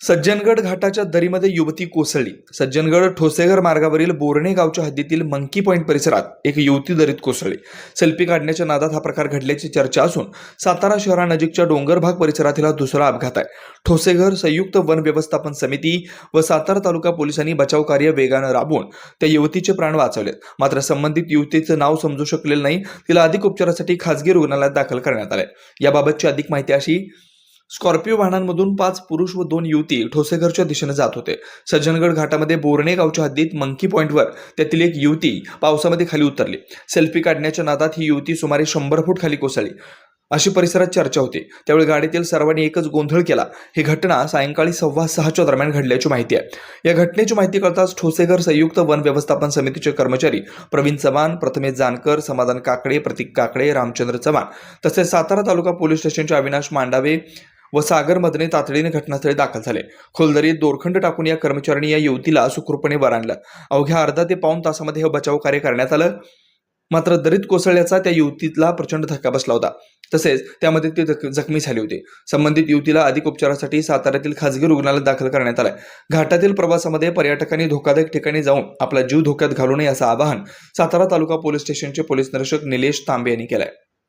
सज्जनगड घाटाच्या दरीमध्ये युवती कोसळली. सज्जनगड ठोसेघर मार्गावरील बोरणे गावच्या हद्दीतील मंकी पॉईंट परिसरात एक युवती दरीत कोसळली. सेल्फी काढण्याच्या नादात हा प्रकार घडल्याची चर्चा असून सातारा शहरानजीकच्या डोंगरभाग परिसरातील हा दुसरा अपघात आहे. ठोसेघर संयुक्त वन व्यवस्थापन समिती व सातारा तालुका पोलिसांनी बचाव कार्य वेगानं राबवून त्या युवतीचे प्राण वाचवलेत. मात्र संबंधित युवतीचं नाव समजू शकलेलं नाही. तिला अधिक उपचारासाठी खासगी रुग्णालयात दाखल करण्यात आलंय. याबाबतची अधिक माहिती अशी स्कॉर्पिओ वाहनांमधून पाच पुरुष व दोन युवती ठोसेघरच्या दिशेने जात होते. सज्जनगड घाटामध्ये बोरणे गावच्या हद्दीत मंकी पॉईंटवर त्यातील एक युवती पावसामध्ये खाली उतरली. सेल्फी काढण्याच्या नादात ही युवती सुमारे शंभर फूट खाली कोसळली. अशी परिसरात चर्चा होती. त्यावेळी गाडीतील सर्वांनी एकच गोंधळ केला. ही घटना सायंकाळी सव्वा सहाच्या दरम्यान घडल्याची माहिती आहे. या घटनेची माहिती कळताच ठोसेघर संयुक्त वन व्यवस्थापन समितीचे कर्मचारी प्रवीण चव्हाण प्रथमेश जानकर समाधान काकडे प्रतीक काकडे रामचंद्र चव्हाण तसेच सातारा तालुका पोलीस स्टेशनचे अविनाश मांडावे व सागर मदने तातडीने घटनास्थळी दाखल झाले. खोलदरीत दोरखंड टाकून या कर्मचाऱ्यांनी या युवतीला सुखरूपणे वर आणलं. अवघ्या अर्धा ते पाऊण तासामध्ये हे बचाव कार्य करण्यात आलं. मात्र दरीत कोसळल्याचा त्या युवतीला प्रचंड धक्का बसला होता. तसेच त्यामध्ये ती जख- जखमी झाली होती. संबंधित युवतीला अधिक उपचारासाठी साताऱ्यातील खासगी रुग्णालयात दाखल करण्यात आलाय घाटातील प्रवासामध्ये पर्यटकांनी धोकादायक ठिकाणी जाऊन आपला जीव धोक्यात घालू नये असं आवाहन सातारा तालुका पोलीस स्टेशनचे पोलीस निरीक्षक निलेश तांबे यांनी केलंय.